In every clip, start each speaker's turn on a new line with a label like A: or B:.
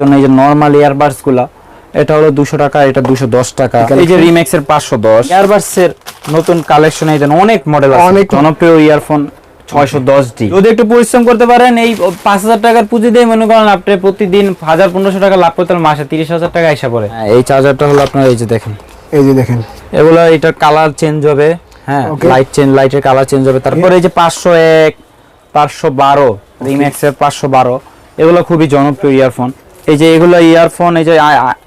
A: জন্য এই যে নর্মাল ইয়ারবাডসগুলা এটা হলো দুশো টাকা এটা দুশো দশ টাকা। এই যে রিম্যাক্স এর পাঁচশো দশ। ইয়ারবাডস এর নতুন কালেকশন এই অনেক মডেল
B: অনেক-
A: জনপ্রিয় ইয়ারফোন ছয়শো দশ ডি যদি একটু পরিশ্রম করতে পারেন এই পাঁচ হাজার টাকার পুঁজি দিয়ে মনে করেন আপনি প্রতিদিন হাজার পনেরোশো টাকা লাভ করতে মাসে তিরিশ হাজার টাকা হিসাব পড়ে। এই চার্জারটা হলো আপনার এই যে দেখেন।
B: এই যে দেখেন।
A: এগুলো কালার চেঞ্জ হবে হ্যাঁ লাইট চেঞ্জ লাইটের কালার চেঞ্জ হবে। তারপরে এই যে পাঁচশো এক পাঁচশো বারো রিম্যাক্স এর পাঁচশো বারো এগুলো খুবই জনপ্রিয় ইয়ারফোন এই যে এগুলো ইয়ারফোন এই যে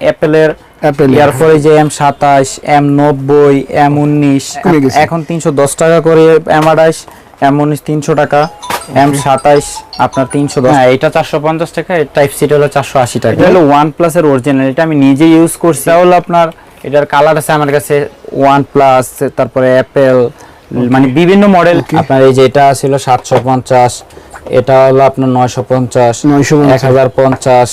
A: অ্যাপেলের
B: Apple এর।
A: ইয়ারফোন এই যে এম সাতাশ এম নব্বই এম উনিশ। এখন তিনশো দশ টাকা করে এম আঠাশ এম উনিশ তিনশো টাকা এম সাতাইশ আপনার তিনশো দশ হ্যাঁ এটা চারশো পঞ্চাশ টাকা টাইপ সিটা হলো চারশো আশি টাকা। এটা হলো ওয়ান প্লাস এর অরিজিনাল এটা আমি নিজে ইউজ করছি। হলো আপনার এটার কালার আছে আমার কাছে ওয়ান প্লাস তারপরে অ্যাপেল মানে বিভিন্ন মডেল আপনার এই যে এটা ছিল সাতশো পঞ্চাশ এটা হলো আপনার নয়শো পঞ্চাশ
B: 950
A: এক হাজার পঞ্চাশ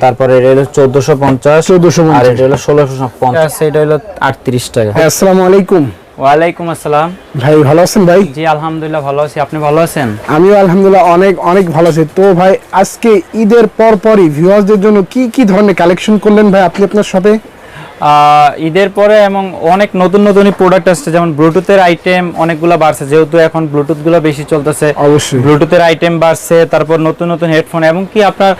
A: তারপরে এটা হলো চোদ্দশো পঞ্চাশ
B: চোদ্দশো
A: আর এটা হলো ষোলোশো পঞ্চাশ। এটা হলো আটত্রিশ টাকা
B: হ্যাঁ, আসসালামু আলাইকুম
A: ওয়ালাইকুম আসসালাম।
B: ভাই ভালো আছেন ভাই?
A: জি আলহামদুলিল্লাহ ভালো আছি। আপনি ভালো আছেন?
B: আমিও আলহামদুলিল্লাহ অনেক অনেক ভালো আছি। তো ভাই আজকে ঈদের পর পরই ভিউয়ার্সদের জন্য কি কি ধরনের কালেকশন করলেন ভাই? আপনি আপনার শপে
A: ঈদের পরে এবং অনেক নতুন নতুন প্রোডাক্ট আসছে যেমন ব্লুটুথের আইটেম অনেকগুলো বাড়ছে যেহেতু এখন ব্লুটুথগুলো বেশি চলতেছে।
B: অবশ্যই।
A: ব্লুটুথের আইটেম বাড়ছে তারপর নতুন নতুন হেডফোন এবং কি আপনার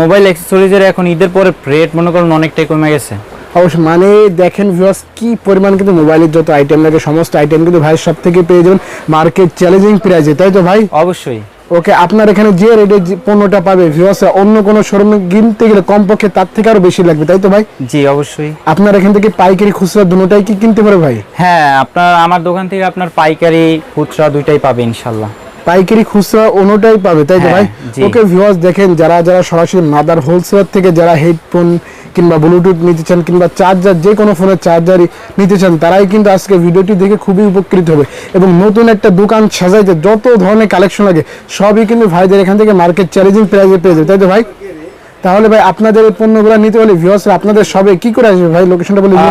A: মোবাইল অ্যাক্সেসরিজের এখন ঈদের পরে রেট মনে করুন অনেকটাই কমে গেছে।
B: অবশ্যই মানে দেখেন ভিউয়ার্স কি পরিমাণ কিন্তু মোবাইলের যত আইটেম লাগে সমস্ত আইটেম কিন্তু ভাই সব থেকে পেয়ে যাবেন মার্কেট চ্যালেঞ্জিং প্রাইজে তাই তো ভাই?
A: অবশ্যই।
B: ওকে আপনার এখানে যে রেটে পণ্যটা পাবে ভিউয়ার্স অন্য কোন শোরুমে কিনতে গেলে কমপক্ষে তার থেকে আরও বেশি লাগবে তাই তো ভাই?
A: জি অবশ্যই।
B: আপনার এখান থেকে পাইকারি খুচরা দুটোটাই কি কিনতে পারে ভাই?
A: হ্যাঁ আপনার আমার দোকান থেকে আপনার পাইকারি খুচরা দুইটাই পাবে ইনশাল্লাহ।
B: পাইকারি খুচরা অনুটাই পাবে তাই তো
A: হ্যাঁ,
B: ভাই? ওকে ভিউয়ার্স দেখেন যারা যারা সরাসরি মাদার হোলসেলার থেকে যারা হেডফোন কিংবা ব্লুটুথ নিতে চান কিংবা চার্জার যে কোনো ফোনের চার্জারই নিতে চান তারাই কিন্তু আজকে ভিডিওটি দেখে খুবই উপকৃত হবে। এবং নতুন একটা দোকান সাজাইতে যত ধরনের কালেকশন লাগে সবই কিন্তু ভাইদের এখান থেকে মার্কেট চ্যালেঞ্জিং প্রাইজে পেয়ে যাবে তাই তো ভাই? তাহলে ভাই আপনাদের এই পণ্যগুলো নিতে হলে ভিউয়ার্স আপনাদের সবে কি করে আসবে ভাই? লোকেশনটা বলে দিন।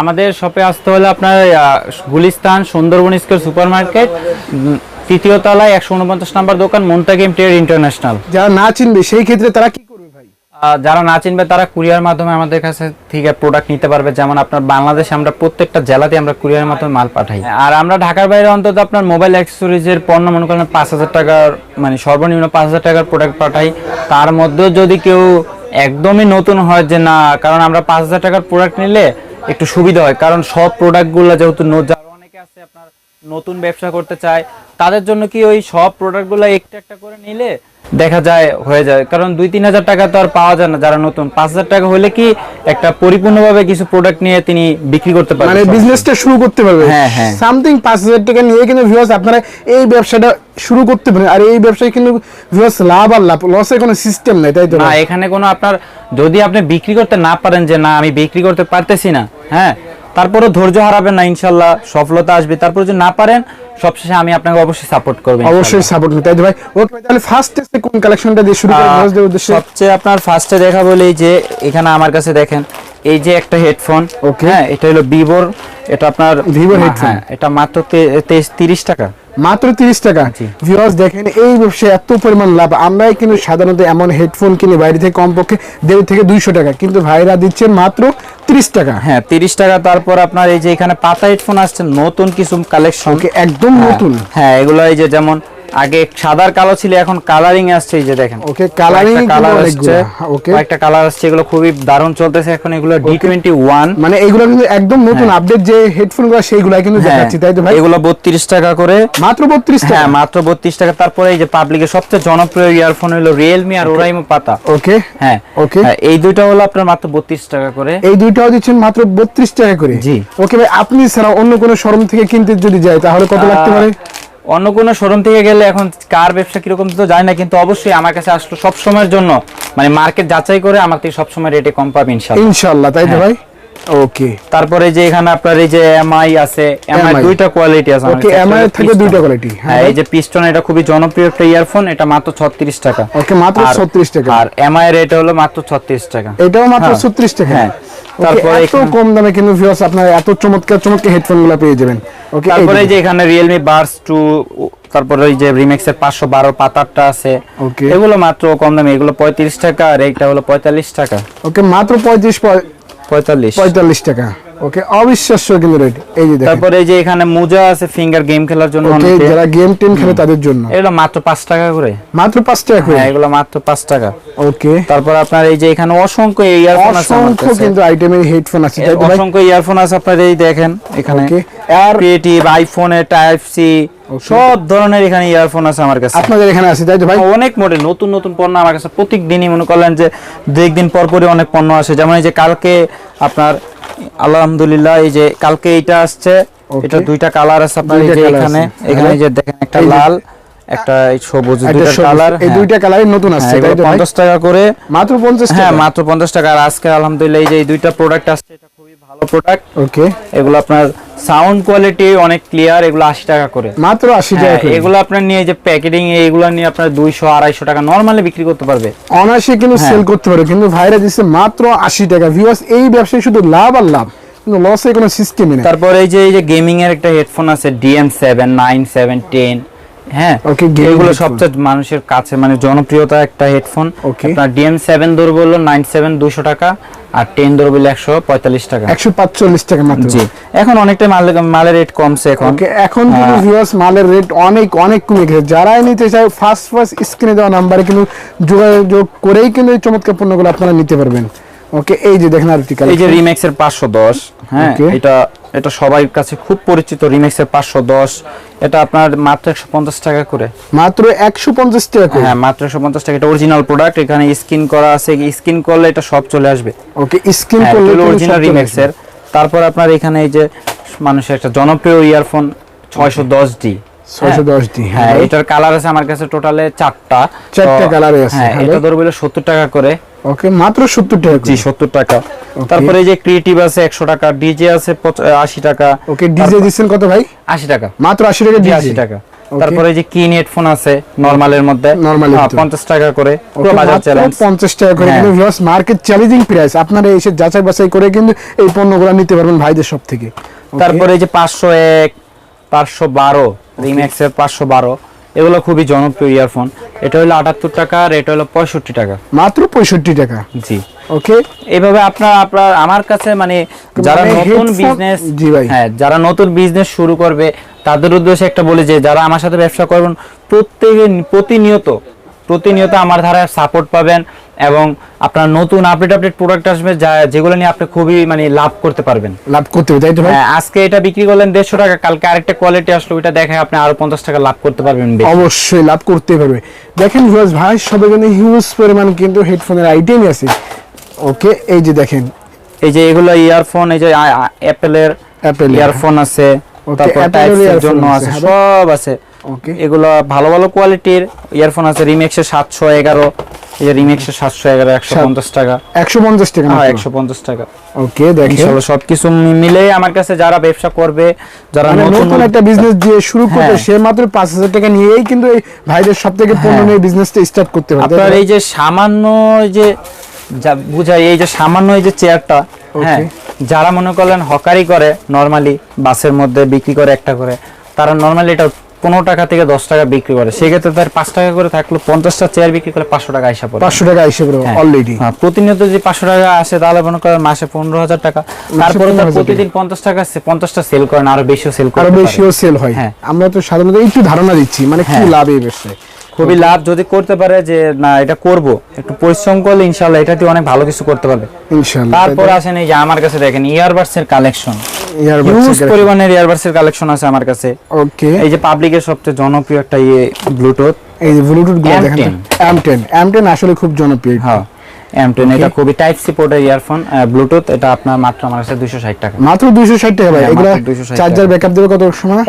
A: আমাদের শপে আসতে হলে আপনার Gulistan Sundarban square super market তৃতীয় তলায় একশো উনপঞ্চাশ নাম্বার দোকান মন্টাগেম ট্রেড ইন্টারন্যাশনাল।
B: যারা না চিনবে সেই ক্ষেত্রে তারা কি করবে ভাই?
A: যারা না চিনবে তারা কুরিয়ার মাধ্যমে আমাদের কাছে থেকে প্রোডাক্ট নিতে পারবে। যেমন আপনার বাংলাদেশে আমরা প্রত্যেকটা জেলাতে আমরা কুরিয়ার মাধ্যমে মাল পাঠাই। আর আমরা ঢাকার বাইরে অন্তত আপনার মোবাইল অ্যাক্সেসরিজের পণ্য মনে করেন পাঁচ হাজার টাকার মানে সর্বনিম্ন পাঁচ হাজার টাকার প্রোডাক্ট পাঠাই। তার মধ্যেও যদি কেউ একদমই নতুন হয় যে না কারণ আমরা পাঁচ হাজার টাকার প্রোডাক্ট নিলে একটু সুবিধা হয়। কারণ সব প্রোডাক্টগুলো যেহেতু ন- যারা অনেকে আছে আপনার নতুন ব্যবসা করতে চায় তাদের জন্য কি ওই সব প্রোডাক্টগুলো একটা একটা করে নিলে দেখা যায় হয়ে যায়? কারণ দুই তিন হাজার টাকা তো আর পাওয়া যায় না যারা নতুন। পাঁচ হাজার টাকা হলে কি একটা পরিপূর্ণভাবে কিছু প্রোডাক্ট নিয়ে তিনি বিক্রি করতে
B: মানে বিজনেসটা শুরু করতে পারবে
A: হ্যাঁ, হ্যাঁ।
B: সামথিং পাঁচ হাজার টাকা নিয়ে কিন্তু ভিউয়ার্স আপনারা এই ব্যবসাটা শুরু করতে পারেন। আর এই ব্যবসায় কিন্তু ভিউয়ার্স লাভ আর লাভ লসের কোনো সিস্টেম নাই তাই তো?
A: না এখানে কোনো আপনার যদি আপনি বিক্রি করতে না পারেন যে না আমি বিক্রি করতে পারতেছি না। হ্যাঁ? তারপরে ধৈর্য হারাবেন না ইনশাল্লাহ সফলতা আসবে। তারপর যদি না পারেন সবশেষে আমি আপনাকে অবশ্যই সাপোর্ট করব
B: অবশ্যই সাপোর্ট তাই ভাই? ওকে তাহলে ফার্স্ট কোন কালেকশনটা দিয়ে শুরু করব উদ্দেশ্যে?
A: সবচেয়ে আপনার ফার্স্টে দেখা বলেই যে এখানে আমার কাছে দেখেন এই যে একটা হেডফোন
B: Okay.
A: হ্যাঁ এটা হলো ভিভোর এটা আপনার
B: Vivo হেডফোন
A: হ্যাঁ এটা মাত্র তেইশ তিরিশ টাকা।
B: মাত্র তিরিশ টাকা। ভিউয়ার্স দেখেন এই ব্যবসায় এত পরিমাণ লাভ। আমরাই কিন্তু সাধারণত এমন হেডফোন কিনি বাইরে থেকে কমপক্ষে দেড় থেকে দুইশো টাকা। কিন্তু ভাইরা দিচ্ছেন মাত্র তিরিশ টাকা।
A: হ্যাঁ তিরিশ টাকা তারপর আপনার এই যে এখানে পাতা হেডফোন আসছে নতুন কিছু কালেকশন
B: ওকে একদম নতুন।
A: হ্যাঁ এগুলো এই যে যেমন আগে সাদার কালো ছিল এখন কালারিং আসছে এই যে দেখেন।
B: ওকে কালারিং
A: কালার আসছে
B: ওকে
A: কয়েকটা কালার আসছে এগুলো খুবই দারুণ চলতেছে এখন এগুলো ডি টোয়েন্টি ওয়ান
B: মানে এগুলো কিন্তু একদম নতুন আপডেট যে হেডফোনগুলো সেইগুলাই কিন্তু দেখাচ্ছি তাই তো ভাই?
A: হ্যাঁ, এগুলো বত্রিশ টাকা করে।
B: মাত্র বত্রিশ টাকা?
A: হ্যাঁ মাত্র বত্রিশ টাকা। তারপরে এই যে পাবলিকের সবচেয়ে জনপ্রিয় ইয়ারফোন হলো রিয়েলমি আর ওরাইমো পাতা।
B: ওকে
A: হ্যাঁ
B: ওকে
A: হ্যাঁ, এই দুইটা হলো আপনার মাত্র বত্রিশ টাকা করে।
B: এই দুইটাও দিচ্ছেন মাত্র বত্রিশ টাকা করে?
A: জি।
B: ওকে ভাই আপনি ছাড়া অন্য কোনো শোরুম থেকে কিনতে যদি যায় তাহলে কত লাগতে পারে?
A: অন্য কোনো শোরুম থেকে গেলে এখন কার ব্যবসা কীরকম তো জানি না কিন্তু অবশ্যই আমার কাছে আসলো সব সময়ের জন্য। মানে মার্কেট যাচাই করে আমার থেকে সবসময় রেটে কম পাবে ইনশাল্লাহ।
B: ইনশাআল্লাহ তাই তো
A: হ্যাঁ।
B: ভাই? ওকে
A: তারপরে যে এখানে আপনার এই যে এমআই আছে এমআই দুইটা কোয়ালিটি আছে
B: ওকে এমআই
A: হলো
B: থেকে দুইটা কোয়ালিটি
A: হ্যাঁ এই যে পিস্টন এটা খুবই জনপ্রিয় একটা ইয়ারফোন এটা মাত্র 36 টাকা।
B: ওকে মাত্র
A: আর-
B: 36 টাকা।
A: আর এমআই এর এটা হলো মাত্র 36 টাকা।
B: এটাও মাত্র
A: হ্যাঁ।
B: 36 টাকা।
A: হ্যাঁ।
B: তারপরে এত কম দামে কিন্তু ভিউয়ার্স আপনারা এত চমৎকার চমৎকার হেডফোনগুলো পেয়ে যাবেন। ওকে
A: তারপরে যে এখানে Realme Buds 2 তারপরে ওই যে রিমেক্সের পাঁচশো বারো পাতারটা আছে।
B: ওকে
A: এগুলো মাত্র কম দামে এগুলো পঁয়ত্রিশ টাকা আর এইটা হলো পঁয়তাল্লিশ টাকা।
B: ওকে মাত্র পঁয়ত্রিশ
A: পঁয়তাল্লিশ।
B: পঁয়তাল্লিশ টাকা। ওকে অবিশ্বাস্য কিন্তু রেট। এই যে
A: তারপরে এই যে এখানে মোজা আছে ফিঙ্গার গেম খেলার জন্য
B: ওকে যারা গেম টিম খেলে তাদের জন্য।
A: এটা মাত্র পাঁচ টাকা করে।
B: মাত্র পাঁচ টাকা করে?
A: হ্যাঁ এগুলো মাত্র পাঁচ টাকা।
B: ওকে
A: তারপর আপনার এই যে এখানে অসংখ্য ইয়ারফোন আছে
B: অসংখ্য কিন্তু আইটেমের হেডফোন আছে।
A: অসংখ্য ইয়ারফোন আছে আপনার এই দেখেন এখানে।
B: আর
A: ক্রিয়েটিভ আইফোনের টাইপ সি সব ধরনের এখানে ইয়ারফোন আছে আমার কাছে।
B: আপনাদের এখানে আছে তাই তো ভাই?
A: অনেক মডেল নতুন নতুন পণ্য আমার কাছে প্রত্যেক দিনই মনে করলেন যে দু একদিন পর পরই অনেক পণ্য আসে। যেমন এই যে কালকে আপনার আলহামদুলিল্লাহ এই যে কালকে এইটা আসছে এটা দুইটা কালার আছে আপনার এই যে এখানে। এখানে
B: হ্যাঁ।
A: এই যে দেখেন একটা লাল একটা সবুজ দুইটা কালার
B: এই দুইটা কালারই নতুন আসছে তো ভাই?
A: পঞ্চাশ টাকা করে।
B: মাত্র পঞ্চাশ
A: হ্যাঁ মাত্র পঞ্চাশ টাকা। আর আজকে আলহামদুলিল্লাহ এই যে এই দুইটা প্রোডাক্ট আসছে এটা ভালো প্রোডাক্ট
B: ওকে
A: এগুলো আপনার সাউন্ড কোয়ালিটি অনেক ক্লিয়ার এগুলো আশি টাকা করে।
B: মাত্র আশি টাকা
A: হ্যাঁ,
B: করে।
A: এগুলো আপনার নিয়ে যে এগুলো নিয়ে আপনার দুইশো আড়াইশো টাকা নর্মালি বিক্রি করতে পারবে।
B: অনায়াসে কিন্তু
A: হ্যাঁ।
B: সেল করতে পারে কিন্তু ভাইরা দিচ্ছে মাত্র আশি টাকা। ভিউয়ার্স এই ব্যবসায় শুধু লাভ আর লাভ কিন্তু লসের কোনো সিস্টেমই নেই।
A: তারপর এই যে এই যে গেমিং এর একটা হেডফোন আছে DM seven nine seven ten হ্যাঁ এগুলো সবচেয়ে মানুষের কাছে মানে জনপ্রিয়তা একটা হেডফোন আপনার ডিএম সেভেন ধরবো হলো নাইন সেভেন দুশো টাকা আর টেন ধরবো একশো পঁয়তাল্লিশ টাকা।
B: একশো পাঁচচল্লিশ টাকা মাত্র।
A: জি। এখন অনেকটা মাল মালের রেট কমছে এখন।
B: এখন কিন্তু। ভিউয়ার্স মালের রেট অনেক অনেক কমে গেছে। যারাই নিতে চায় ফার্স্ট ফার্স্ট স্ক্রিনে দেওয়া নাম্বারে কিন্তু যোগাযোগ করেই কিন্তু এই চমৎকার পণ্যগুলো আপনারা নিতে পারবেন। ওকে এই যে দেখেন আরেকটি
A: এই যে এর পাঁচশো দশ হ্যাঁ এটা এটা সবার কাছে খুব পরিচিত রিমেক্স এর পাঁচশো দশ। এটা আপনার মাত্র একশো পঞ্চাশ টাকা করে।
B: মাত্র একশো পঞ্চাশ টাকা করে?
A: হ্যাঁ মাত্র একশো পঞ্চাশ টাকা। এটা অরিজিনাল প্রোডাক্ট এখানে স্কিন করা আছে। স্কিন করলে এটা সব চলে আসবে।
B: ওকে স্ক্রিন
A: হ্যাঁ,
B: করলে
A: অরিজিনাল রিমেক্স এর তারপর আপনার এখানে এই যে মানুষের একটা জনপ্রিয় ইয়ারফোন ছয়শো দশ ডি।
B: ছয়শো দশ ডি
A: হ্যাঁ এটার কালার আছে আমার কাছে টোটালে চারটা।
B: চারটা এ আছে,
A: হ্যাঁ
B: হ্যাঁ
A: এটা। ধরবো সত্তর টাকা করে।
B: ওকে মাত্র 70 টাকা
A: জি 70 টাকা। তারপরে এই যে ক্রিয়েটিভ আছে 100 টাকা ডিজে আছে 80 টাকা।
B: ওকে ডিজে দিবেন কত ভাই?
A: 80 টাকা।
B: মাত্র 80 টাকা ডিজে
A: 80 টাকা। তারপরে যে হেডফোন আছে নরমালের মধ্যে। 50 টাকা করে পুরো বাজার চ্যালেঞ্জ
B: 50 টাকা করে।
A: হ্যাঁ।
B: কিন্তু ভিউয়ার্স মার্কেট চ্যালেঞ্জিং প্রাইস আপনারা এসে যাচাই বাছাই করে কিন্তু এই পণ্যগুলো নিতে পারবেন ভাইদের সব থেকে
A: তারপরে এই যে 501 512 রিম্যাক্সের 512 এগুলো খুবই জনপ্রিয় ইয়ারফোন এটা হলো আটাত্তর টাকা আর এটা হলো পঁয়ষট্টি টাকা।
B: মাত্র পঁয়ষট্টি টাকা?
A: জি।
B: ওকে
A: এভাবে আপনার আপনার আমার কাছে মানে যারা
B: মানে
A: নতুন বিজনেস হ্যাঁ যারা নতুন বিজনেস শুরু করবে তাদের উদ্দেশ্যে একটা বলি যে যারা আমার সাথে ব্যবসা করবেন প্রত্যেকে প্রতিনিয়ত প্রতিনিয়ত আমার ধারায় সাপোর্ট পাবেন। এবং আপনার নতুন আপডেট আপডেট প্রোডাক্ট আসবে যা যেগুলো নিয়ে আপনি খুবই মানে লাভ করতে পারবেন।
B: লাভ করতে হবে তাই তো ভাই?
A: হ্যাঁ, আজকে এটা বিক্রি করলেন দেড়শো টাকা কালকে আরেকটা কোয়ালিটি আসলো ওইটা দেখে আপনি আরও পঞ্চাশ টাকা লাভ করতে পারবেন
B: অবশ্যই লাভ করতে পারবে। দেখেন ভিউয়ার্স ভাই সবাই কিন্তু হিউজ পরিমাণ কিন্তু হেডফোনের আইটেমই আছে ওকে এই যে দেখেন।
A: এই যে এগুলো ইয়ারফোন এই যে অ্যাপেলের
B: এর,
A: ইয়ারফোন আছে তারপর
B: Apple এর
A: টাইপের
B: earphone
A: জন্য
B: আছে,
A: আছে
B: হ্যাঁ।
A: সব আছে।
B: ওকে
A: এগুলো ভালো ভালো কোয়ালিটির ইয়ারফোন আছে রিমেক্সের সাতশো এগারো রিমেক্সের সাতশো এগারো একশো পঞ্চাশ টাকা।
B: একশো পঞ্চাশ টাকা
A: হ্যাঁ একশো পঞ্চাশ টাকা।
B: ওকে
A: সবকিছু মিলে আমার কাছে যারা ব্যবসা করবে যারা
B: মানে
A: নতুন
B: একটা বিজনেস দিয়ে শুরু করতে
A: হ্যাঁ।
B: সে মাত্র পাঁচ হাজার টাকা নিয়েই কিন্তু এই ভাইদের সব থেকে পণ্য
A: হ্যাঁ।
B: নিয়ে বিজনেসটা স্টার্ট করতে
A: আপনার এই যে সামান্য যে যা বুঝাই এই যে সামান্য এই যে চেয়ারটা হ্যাঁ যারা মনে করলেন হকারি করে নরমালি বাসের মধ্যে বিক্রি করে একটা করে তারা নরমালি এটা পনেরো টাকা থেকে দশ টাকা বিক্রি করে। সেক্ষেত্রে তার পাঁচ টাকা করে থাকল পঞ্চাশটা চেয়ার বিক্রি করে পাঁচশো টাকা হিসাব পড়ে।
B: পাঁচশো টাকা হিসেবে
A: পড়ে
B: অলরেডি
A: হ্যাঁ, প্রতিনিয়ত যে পাঁচশো টাকা আসে তাহলে মনে করেন মাসে পনেরো হাজার টাকা। তারপরে তার
B: 15,000
A: প্রতিদিন পঞ্চাশ টাকা পঞ্চাশটা সেল করেন আরও বেশিও সেল করেন আরও
B: বেশিও সেল হয়।
A: হ্যাঁ।
B: আমরা তো সাধারণত একটু ধারণা দিচ্ছি মানে কি
A: হ্যাঁ।
B: লাভ এই ব্যবসায়
A: খুবই লাভ যদি করতে পারে যে না এটা করব। একটু পরিশ্রম করলে ইনশাল্লাহ এটা দিয়ে অনেক ভালো কিছু করতে পারবে।
B: ইনশাআল্লাহ
A: তারপর আসেন এই যে আমার কাছে দেখেন ইয়ারবাডস এর কালেকশন ইয়ারবাডস পরিমাণের ইয়ারবাডস এর কালেকশন আছে আমার কাছে।
B: ওকে
A: এই যে পাবলিকের সবচেয়ে জনপ্রিয় একটা ইয়ে ব্লুটুথ
B: এই যে ব্লুটুথগুলো দেখেন
A: M10
B: M10 M10 আসলে খুব জনপ্রিয়।
A: হ্যাঁ। এম টেন এটা খুবই টাইপ সি পোর্টের ইয়ারফোন ব্লুটুথ এটা আপনার মাত্র আমার কাছে দুইশো ষাট টাকা।
B: মাত্র 260 টাকা ভাই এগুলো চার্জার। ব্যাকআপ দেবে কত সময়?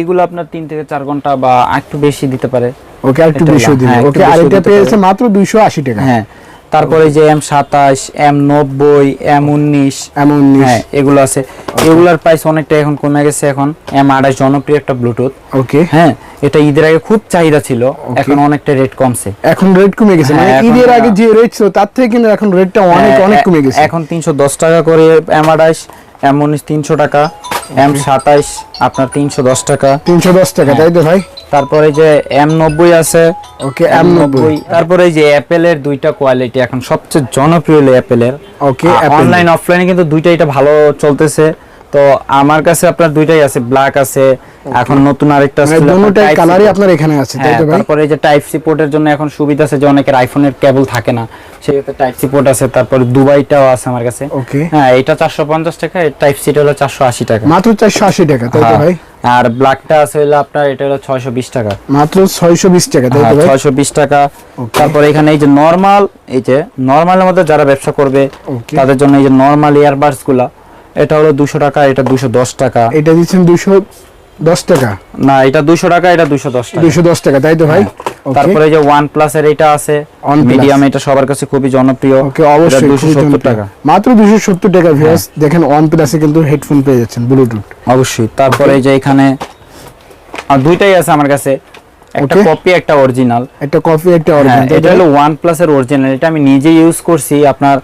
A: এগুলো আপনার তিন থেকে চার ঘণ্টা বা একটু বেশি দিতে পারে।
B: ওকে আরেকটু
A: এটা
B: বেশি
A: দিন
B: ওকে আর এটা পেয়েছে। মাত্র 280 টাকা।
A: হ্যাঁ তারপরে যে এম সাতাশ এম নব্বই এম উনিশ।
B: এমন
A: হ্যাঁ এগুলো আছে। এগুলার প্রাইস অনেকটা এখন কমে গেছে এখন। এম আঠাশ জনপ্রিয় একটা ব্লুটুথ
B: ওকে
A: হ্যাঁ এটা ঈদের আগে খুব চাহিদা ছিল। এখন অনেকটা রেট কমছে।
B: এখন রেট কমে গেছে। মানে
A: হ্যাঁ,
B: ঈদের আগে যে রেট ছিল তার থেকে কিন্তু এখন রেটটা অনেক
A: হ্যাঁ,
B: অনেক কমে গেছে।
A: এখন তিনশো দশ টাকা করে এম আঠাশ এম উনিশ তিনশো টাকা এম সাতাইশ আপনার তিনশো দশ টাকা।
B: 310 টাকা তাই তো ভাই?
A: তারপরে যে এম নব্বই আছে
B: ওকে এম নব্বই
A: তারপরে এই যে অ্যাপেলের দুইটা কোয়ালিটি এখন সবচেয়ে জনপ্রিয় অ্যাপেলের
B: ওকে।
A: অনলাইন অফলাইনে কিন্তু দুইটা এটা ভালো চলতেছে। তো আমার কাছে আপনার দুইটাই আছে ব্ল্যাক আছে এখন নতুন আরেকটা
B: মানে
A: আসছে
B: দুটোটাই কালারই আপনার এখানে আছে তাই
A: হ্যাঁ,
B: তো ভাই?
A: তারপরে এই যে টাইপ সি পোর্টের জন্য এখন সুবিধা আছে যে অনেকের আইফোনের কেবল থাকে না সেক্ষেত্রে টাইপ সি পোর্ট আছে তারপরে দুবাইটাও আছে আমার কাছে।
B: ওকে
A: হ্যাঁ এটা চারশো পঞ্চাশ টাকা টাইপ সিটা হলো চারশো আশি টাকা।
B: মাত্র চারশো আশি টাকা তাই তো
A: হ্যাঁ।
B: ভাই?
A: আর ব্ল্যাকটা আছে হলো আপনার এটা হলো ছয়শো বিশ টাকা।
B: মাত্র ছয়শো বিশ টাকা তাই তো ভাই?
A: ছয়শো বিশ টাকা। তারপরে এখানে এই যে নর্মাল এই যে নর্মালের মধ্যে যারা ব্যবসা করবে তাদের জন্য এই যে নরমাল ইয়ারবাডসগুলা এটা হলো দুশো টাকা এটা দুশো দশ টাকা।
B: এটা দিচ্ছেন দুশো দশ টাকা?
A: না এটা দুশো টাকা এটা দুশো দশ টাকা।
B: দুশো দশ টাকা তাই তো ভাই?
A: তারপরে যে ওয়ান প্লাস এর এটা আছে মিডিয়াম এটা সবার কাছে খুবই জনপ্রিয়।
B: ওকে অবশ্যই
A: দুশো
B: খুবই
A: সত্তর
B: জনপ্রিয়।
A: টাকা। হ্যাঁ।
B: মাত্র দুশো সত্তর টাকা ভিউয়ার্স দেখেন ওয়ান প্লাসে কিন্তু হেডফোন পেয়ে যাচ্ছেন ব্লুটুথ
A: অবশ্যই। তারপরে যে এখানে আর দুইটাই আছে আমার কাছে। একটা কপি একটা অরিজিনাল
B: একটা কফি একটা
A: হ্যাঁ
B: অরিজিনাল
A: এটা হলো ওয়ান প্লাস এর অরিজিনাল এটা আমি নিজে ইউজ করছি আপনার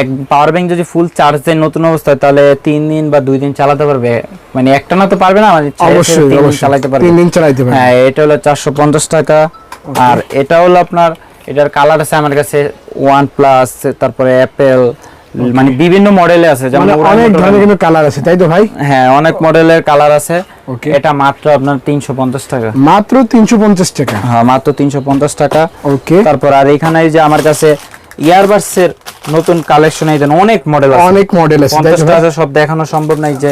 A: এক পাওয়ার ব্যাংক যদি ফুল চার্জ দেয় নতুন অবস্থায় তাহলে তিন দিন বা দুই দিন চালাতে পারবে। মানে একটা না তো পারবে না মানে
B: অবশ্যই
A: চালাতে পারবে।
B: তিন দিন চালাইতে পারবেন
A: হ্যাঁ এটা হলো চারশো পঞ্চাশ টাকা। আর এটা হলো আপনার এটার কালার আছে আমার কাছে ওয়ান প্লাস তারপরে অ্যাপেল মানে বিভিন্ন মডেলে আছে যেমন
B: মানে অনেক ধরনের কিন্তু কালার আছে তাই তো ভাই?
A: হ্যাঁ অনেক মডেলের কালার আছে. এটা মাত্র আপনার তিনশো পঞ্চাশ টাকা।
B: মাত্র তিনশো পঞ্চাশ টাকা?
A: হ্যাঁ মাত্র তিনশো পঞ্চাশ টাকা।
B: ওকে
A: তারপর আর এখানে যে আমার কাছে ইয়ারবাডস এর নতুন কালেকশন এই অনেক মডেল আছে।
B: অনেক মডেল আছে তাই তো
A: পঞ্চাশটা
B: ভাই
A: আছে সব দেখানো সম্ভব নাই যে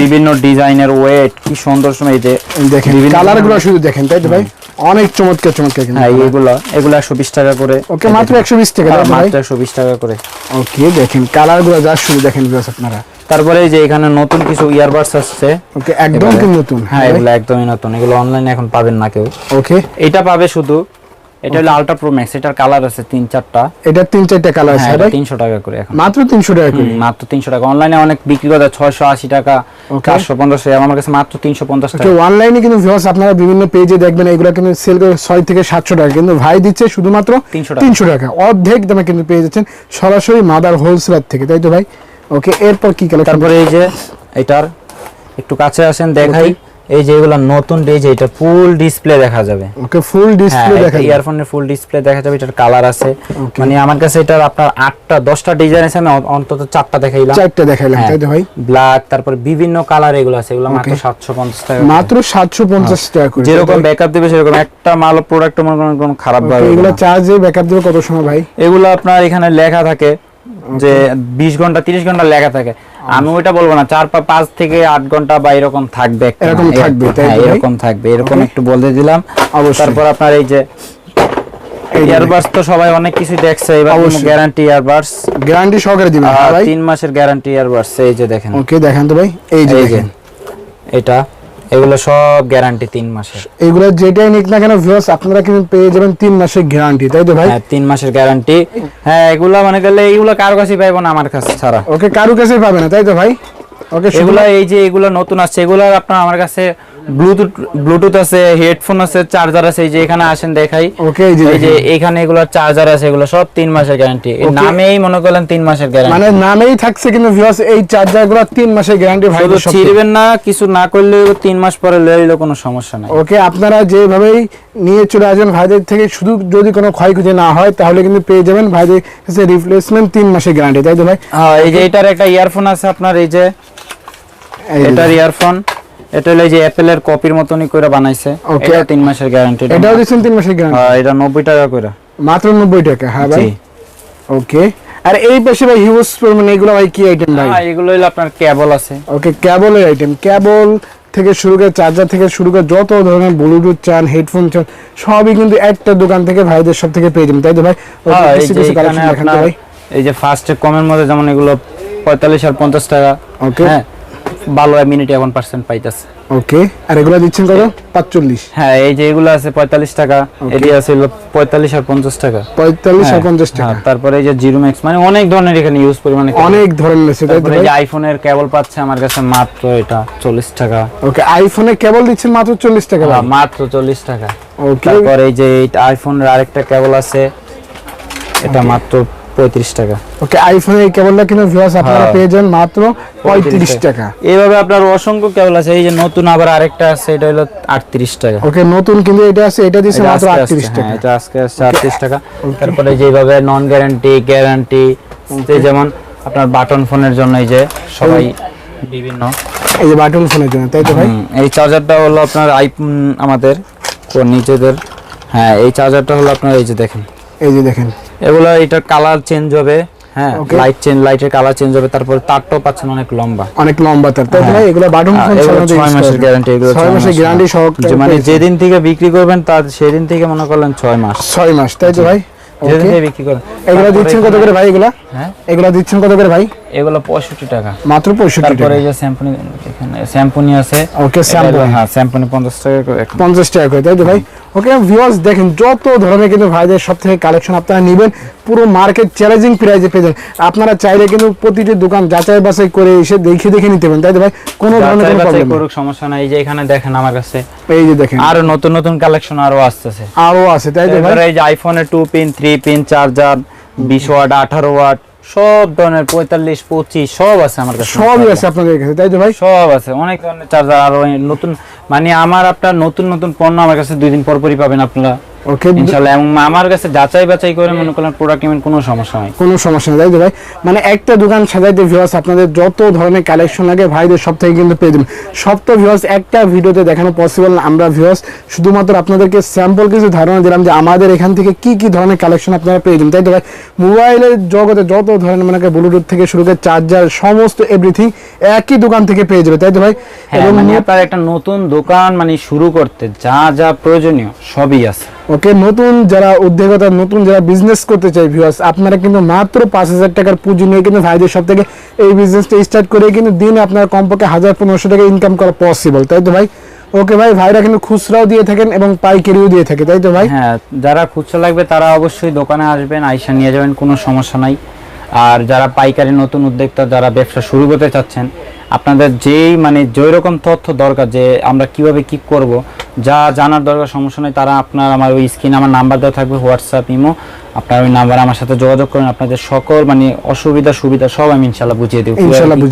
A: বিভিন্ন ডিজাইনের ওয়েট কি সুন্দর সময় যে
B: দেখেন শুধু দেখেন তাই তো ভাই? অনেক চমৎকার চমৎকার
A: হ্যাঁ এগুলো এগুলো একশো বিশ টাকা করে।
B: ওকে মাত্র একশো বিশ টাকা
A: হ্যাঁ, মাত্র একশো বিশ টাকা করে।
B: ওকে দেখেন কালারগুলো যা শুধু দেখেন আপনারা।
A: তারপরে যে এখানে নতুন কিছু ইয়ারবাডস আসছে।
B: ওকে একদম নতুন
A: হ্যাঁ এগুলো একদমই নতুন এগুলো অনলাইনে এখন পাবেন না কেউ।
B: ওকে
A: এটা পাবে শুধু এটা হলো আলট্রা প্রো ম্যাক্স এটার কালার আছে তিন চারটা।
B: এটা তিন চারটা কালার আছে
A: হ্যাঁ
B: ভাই?
A: তিনশো টাকা করে এখন।
B: মাত্র তিনশো টাকা করে?
A: মাত্র তিনশো টাকা। অনলাইনে অনেক বিক্রি করে ছয়শো আশি টাকা
B: Okay.
A: চারশো পঞ্চাশ আমার কাছে মাত্র তিনশো পঞ্চাশ
B: ওকে
A: টাকা
B: অনলাইনে কিন্তু ভিউয়ার্স আপনারা বিভিন্ন পেজে দেখবেন এগুলো কিন্তু সেল করে ছয় থেকে সাতশো টাকা। কিন্তু ভাই দিচ্ছে শুধুমাত্র
A: 300
B: তিনশো টাকা। অর্ধেক দামে কিন্তু পেয়ে যাচ্ছেন সরাসরি মাদার হোলসেলার থেকে তাই তো ভাই? ওকে এরপর কি কালেকশন
A: তারপরে এই যে এটার একটু কাছে আসেন দেখাই। এই যে এগুলা নতুন এই যে এটা ফুল ডিসপ্লে দেখা যাবে।
B: ওকে ফুল ডিসপ্লে দেখা যায়।
A: ইয়ারফোনের ফুল ডিসপ্লে দেখা যাবে এটার কালার আছে। মানে আমার কাছে এটার আপনার আটটা দশটা ডিজাইন আছে আমি অন্তত চারটা দেখাইলাম।
B: চারটা দেখাইলাম
A: হ্যাঁ।
B: তাই তো ভাই?
A: ব্ল্যাক তারপরে বিভিন্ন কালার এগুলো আছে এগুলো মাত্র সাতশো পঞ্চাশ টাকা
B: মাত্র সাতশো পঞ্চাশ টাকা করে
A: যেরকম ব্যাকআপ দিবে সেরকম একটা মাল প্রোডাক্ট মনে করেন কোনো খারাপ ভাবে
B: এগুলো চার্জে ব্যাকআপ দেবে কত সময় ভাই?
A: এগুলো আপনার এখানে লেখা থাকে যে বিশ ঘণ্টা তিরিশ ঘণ্টা লেখা থাকে। আমি ওইটা বলব না চার পাঁচ থেকে আট ঘণ্টা বা এরকম থাকবে
B: এরকম থাকবে, তাই
A: হ্যাঁ,
B: ভাই?
A: এরকম থাকবে এরকম একটু বলে দিলাম। তারপর আপনার এই যে ইয়ারবাডস তো সবাই অনেক কিছু দেখছে এবার। গ্যারান্টি ইয়ারবাডস
B: গ্যারান্টি সহকারে দিবেন হ্যাঁ ভাই।
A: তিন মাসের গ্যারান্টি ইয়ারবাডস এই যে দেখেন।
B: ওকে দেখেন তো ভাই এই যে
A: এই যে
B: দেখেন।
A: এটা। এগুলো সব গ্যারান্টি তিন মাসের।
B: এগুলো যেটাই নিক না কেন ভিউয়ার্স আপনারা কিন্তু পেয়ে যাবেন তিন মাসের গ্যারান্টি তাই তো ভাই?
A: হ্যাঁ তিন মাসের গ্যারান্টি হ্যাঁ এগুলো মানে গেলে এগুলো কারও কাছে পাইবো না আমার কাছে ছাড়া।
B: ওকে কারও কাছে পাবে না তাই তো ভাই?
A: এগুলা এই যে এগুলো নতুন আসছে এগুলো আপনার আমার কাছে ব্লুটুথ ব্লুটুথ আছে হেডফোন আছে চার্জার আছে এই যে এখানে আসেন দেখাই।
B: ওকে এই যে।
A: এখানে এগুলো চার্জার আছে এগুলো সব তিন মাসের গ্যারান্টি. নামেই মনে করলেন তিন মাসের গ্যারান্টি
B: মানে নামেই থাকছে কিন্তু ভিউয়ার্স এই চার্জারগুলো তিন মাসের গ্যারান্টি ভাই
A: শুধু ছিড়বেন না কিছু না করলে তিন মাস পরে লইলে কোনো সমস্যা নাই।
B: ওকে আপনারা যেভাবেই নিয়ে চলে আসবেন ভাইদের থেকে শুধু যদি কোনো ক্ষয়ক্ষতি না হয় তাহলে কিন্তু পেয়ে যাবেন ভাইদের কাছে রিপ্লেসমেন্ট তিন মাসের গ্যারান্টি তাই তো ভাই?
A: হ্যাঁ এই যে এটার একটা ইয়ারফোন আছে আপনার এই যে এটার ইয়ারফোন এটা হলো যে অ্যাপেলের কপির মতনই করে বানাইছে. এটা তিন মাসের গ্যারান্টি
B: এটাও দিচ্ছেন তিন মাসের গ্যারান্টি
A: হ্যাঁ এটা নব্বই টাকা করে
B: মাত্র নব্বই টাকা হ্যাঁ ভাই? ওকে আর এই পাশে ভাই হিউজ মানে এগুলো ভাই কি আইটেম ভাই?
A: হ্যাঁ এগুলো হলো আপনার কেবল আছে।
B: ওকে কেবলের আইটেম কেবল থেকে শুরু করে চার্জার থেকে শুরু করে যত ধরনের ব্লুটুথ চান হেডফোন চান সবই কিন্তু একটা দোকান থেকে ভাইদের সব থেকে পেয়ে যাবেন তাই তো ভাই?
A: হ্যাঁ,
B: কিছু কিছু কালেকশন ভাই।
A: এই যে ফার্স্টে কমের মধ্যে যেমন এগুলো পঁয়তাল্লিশ আর পঞ্চাশ টাকা।
B: ওকে
A: হ্যাঁ ভালো মিনিট এখন পার্সেন্ট পাইতেছে।
B: ওকে আর এগুলো দিচ্ছেন কত? পাঁচচল্লিশ।
A: হ্যাঁ এই যে এগুলো আছে পঁয়তাল্লিশ টাকা এটি আছে হলো পঁয়তাল্লিশ আর পঞ্চাশ টাকা।
B: পঁয়তাল্লিশ আর
A: হ্যাঁ,
B: পঞ্চাশ টাকা।
A: হ্যাঁ, তারপরে এই যে জিরো ম্যাক্স মানে অনেক ধরনের এখানে ইউজ পরিমাণে
B: অনেক ধরনের আছে তাই তো
A: তারপরে এই যে আইফোনের কেবল পাচ্ছে আমার কাছে মাত্র এটা চল্লিশ টাকা।
B: ওকে আইফোনে কেবল দিচ্ছেন মাত্র চল্লিশ টাকা ভাই?
A: হ্যাঁ, মাত্র চল্লিশ টাকা।
B: ওকে
A: তারপর এই যে আইফোনের আরেকটা কেবল আছে এটা মাত্র পঁয়ত্রিশ টাকা।
B: ওকে আইফোনের এই কেবলটা কিন্তু ভিউয়ার্স আপনারা
A: হ্যাঁ।
B: পেয়ে যান মাত্র পঁয়ত্রিশ টাকা।
A: এইভাবে আপনার অসংখ্য কেবল আছে এই যে নতুন আবার আরেকটা আছে এটা হলো আটত্রিশ টাকা।
B: ওকে নতুন কিন্তু এটা আছে এটা দিচ্ছে মাত্র
A: আজকে
B: আটত্রিশ টাকা।
A: হ্যাঁ, এটা আজকে আসছে আটত্রিশ টাকা। তারপরে যেভাবে নন গ্যারান্টি গ্যারান্টি যেমন আপনার বাটন ফোনের জন্য এই যে সবাই বিভিন্ন।
B: এই যে বাটন ফোনের জন্য তাই তো ভাই?
A: এই চার্জারটা হলো আপনার আইফোন আমাদের নিজেদের। হ্যাঁ এই চার্জারটা হলো আপনার এই যে দেখেন।
B: এই যে দেখেন।
A: এগুলো এটার কালার চেঞ্জ হবে হ্যাঁ লাইট চেঞ্জ লাইটের কালার চেঞ্জ হবে তারপর তারটাও পাচ্ছেন অনেক লম্বা।
B: অনেক লম্বা তার। তাই তো ভাই এগুলো বাটন ফোন
A: এগুলো
B: সাধারণত
A: ছয়
B: use
A: মাসের গ্যারান্টি এগুলো
B: ছয় মাসের গ্যারান্টি সহ
A: মানে যেদিন থেকে বিক্রি করবেন তার সেদিন থেকে মনে করলেন মাস।
B: মাস তাই তো ভাই?
A: যেদিন থেকে বিক্রি করেন।
B: এগুলো দিচ্ছেন কত করে ভাই এগুলা?
A: হ্যাঁ?
B: এগুলো দিচ্ছেন কত করে ভাই?
A: এগুলো পঁয়ষট্টি টাকা।
B: মাত্র পঁয়ষট্টি
A: তারপরে
B: টাকা
A: এই যে শ্যাম্পুনি এখানে শ্যাম্পুনি আছে।
B: ওকে
A: হ্যাঁ টাকা করে। এখন।
B: পঞ্চাশ টাকা করে তাই তো ভাই? ওকে ভিউয়ার্স দেখেন যত ধরনের কিন্তু ভাইদের সব থেকে কালেকশন আপনারা নেবেন পুরো মার্কেট চ্যালেঞ্জিং প্রাইজে পেয়ে যাবেন। আপনারা চাইলে কিন্তু প্রতিটি দোকান যাচাই বাছাই করে এসে দেখে দেখে নিতে পারেন তাই তো ভাই? কোনো ধরনের কোনো প্রবলেম
A: করুক সমস্যা নাই এই যে এখানে দেখেন আমার কাছে।
B: এই যে দেখেন।
A: আরও নতুন নতুন কালেকশন আরও আসতেছে।
B: আরও আছে তাই তো ভাই?
A: এই যে আইফোনের two pin three pin charger বিশ ওয়াট আঠারো ওয়াট সব ধরনের পঁয়তাল্লিশ পঁচিশ সব আছে আমার কাছে।
B: সবই আছে আপনাদের কাছে তাই তো ভাই?
A: সব আছে অনেক ধরনের চার্জার আরও নতুন মানে আমার আপনার নতুন নতুন পণ্য আমার কাছে দুই দিন পরপরই পাবেন আপনারা।
B: ওকে
A: ইনশাল্লাহ এবং আমার কাছে যাচাই বাছাই করে মনে করেন প্রোডাক্ট নেবেন কোনো সমস্যা নাই।
B: কোনো সমস্যা নেই। ভাই মানে একটা দোকান সাজাইতে ভিউয়ার্স আপনাদের যত ধরনের কালেকশন লাগে ভাইদের সব থেকে কিন্তু পেয়ে যাবেন। সব তো ভিউয়ার্স একটা ভিডিওতে দেখানো পসিবল না আমরা ভিউয়ার্স শুধুমাত্র আপনাদেরকে স্যাম্পল কিছু ধারণা দিলাম যে আমাদের এখান থেকে কি কি ধরনের কালেকশন আপনারা পেয়ে যাবেন। তাই তো ভাই মোবাইলের জগতে যত ধরনের মানে ব্লুটুথ থেকে শুরু করে চার্জার সমস্ত এভরিথিং একই দোকান থেকে পেয়ে যাবে। তাই তো ভাই?
A: হ্যাঁ
B: এবং
A: মানে আপনার একটা নতুন দোকান মানে শুরু করতে যা যা প্রয়োজনীয় সবই আছে।
B: ওকে নতুন যারা উদ্যোগতা, নতুন যারা বিজনেস করতে চাই ভিউয়ার্স আপনারা কিন্তু মাত্র পাঁচ হাজার টাকার পুঁজি নিয়ে কিন্তু ভাইদের সব থেকে এই বিজনেসটা স্টার্ট করে কিন্তু দিনে আপনার কমপক্ষে হাজার পনেরোশো টাকা ইনকাম করা পসিবল তাই তো ভাই? ওকে ভাই, ভাইরা কিন্তু খুচরাও দিয়ে থাকেন এবং পাইকারিও দিয়ে থাকে, তাই তো ভাই?
A: হ্যাঁ যারা খুচরা লাগবে তারা অবশ্যই দোকানে আসবেন, আইসা নিয়ে যাবেন, কোনো সমস্যা নাই। আর যারা পাইকারি নতুন উদ্যোক্তা, যারা ব্যবসা শুরু করতে চাচ্ছেন আপনাদের যেই মানে যেই রকম তথ্য দরকার যে আমরা কীভাবে কি করব যা জানার দরকার সমস্যা নেই তারা আপনার আমার ওই স্ক্রিনে আমার নাম্বার দেওয়া থাকবে হোয়াটসঅ্যাপ ইমো আপনার ওই নাম্বারে আমার সাথে যোগাযোগ করেন আপনাদের সকল মানে অসুবিধা সুবিধা সব আমি ইনশাল্লাহ বুঝিয়ে দেবো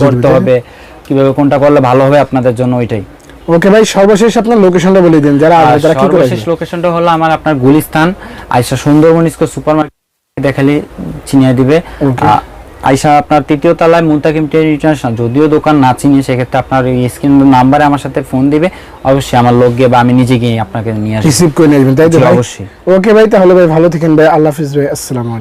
A: করতে হবে কীভাবে কোনটা করলে ভালো হবে আপনাদের জন্য ওইটাই।
B: ওকে ভাই সর্বশেষ আপনার লোকেশনটা বলে দিন যারা তারা কি করে
A: সর্বশেষ লোকেশনটা হলো আমার আপনার গুলিস্তান আইসা সুন্দরবন স্কোর সুপার মার্কেট দেখালে চিনিয়ে দিবে। আইসা আপনার তৃতীয় তলায় মুন্তাকিম ট্রেড ইন্টারন্যাশনাল। যদিও দোকান না চিনি সেক্ষেত্রে আপনার এই স্ক্রিন নাম্বারে আমার সাথে ফোন দিবে। অবশ্যই আমার লোক গিয়ে বা আমি নিজে গিয়ে আপনাকে নিয়ে আসব।
B: রিসিভ করে নিয়ে আসবেন তাই তো
A: অবশ্যই।
B: ওকে ভাই তাহলে ভাই ভালো থাকেন ভাই আল্লাহ হাফিজ ভাই আসসালামু আলাইকুম।